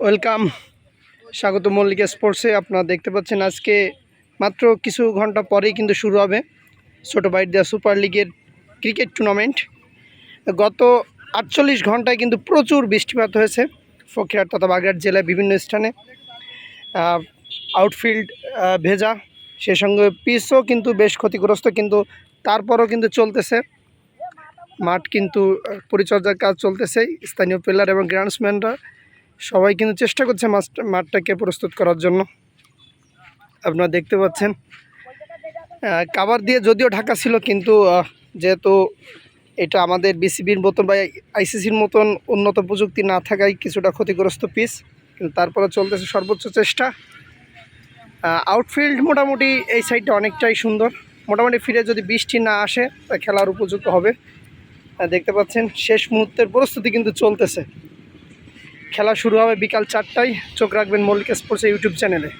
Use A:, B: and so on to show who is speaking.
A: Welcome. স্বাগত মল্লিকা স্পোর্টসে। আপনারা দেখতে পাচ্ছেন আজকে মাত্র কিছু ঘণ্টা পরেই কিন্তু শুরু হবে ছোটো বাইট দেওয়া সুপার লিগের ক্রিকেট টুর্নামেন্ট। গত আটচল্লিশ ঘন্টায় কিন্তু প্রচুর বৃষ্টিপাত হয়েছে ফকিরহাট তথা বাগেরহাট জেলায় বিভিন্ন স্থানে। আউটফিল্ড ভেজা, সে সঙ্গে পিচও কিন্তু বেশ ক্ষতিগ্রস্ত কিন্তু তারপরও কিন্তু চলতেছে। মাঠ কিন্তু পরিচর্যার কাজ চলতেছে। স্থানীয় প্লেয়ার এবং গ্রাউন্ডসম্যানরা সবাই কিন্তু চেষ্টা করছে মাছ- মাঠটাকে প্রস্তুত করার জন্য। আপনারা দেখতে পাচ্ছেন। কাবার দিয়ে যদিও ঢাকা ছিল, কিন্তু যেহেতু এটা আমাদের বিসিবির মতন বা আইসিসির মতন উন্নত প্রযুক্তি না থাকায় কিছুটা ক্ষতিগ্রস্ত পিস কিন্তু তারপরে চলতেছে সর্বোচ্চ চেষ্টা। আউটফিল্ড মোটামুটি এই সাইডটা অনেকটাই সুন্দর। মোটামুটি ফিরে যদি বৃষ্টি না আসে, তা খেলার উপযুক্ত হবে। দেখতে পাচ্ছেন, শেষ মুহূর্তের প্রস্তুতি কিন্তু চলতেছে। খেলা শুরু হবে বিকাল চারটায়। চোখ রাখবেন মল্লিক স্পোর্টস ইউটিউব চ্যানেলে।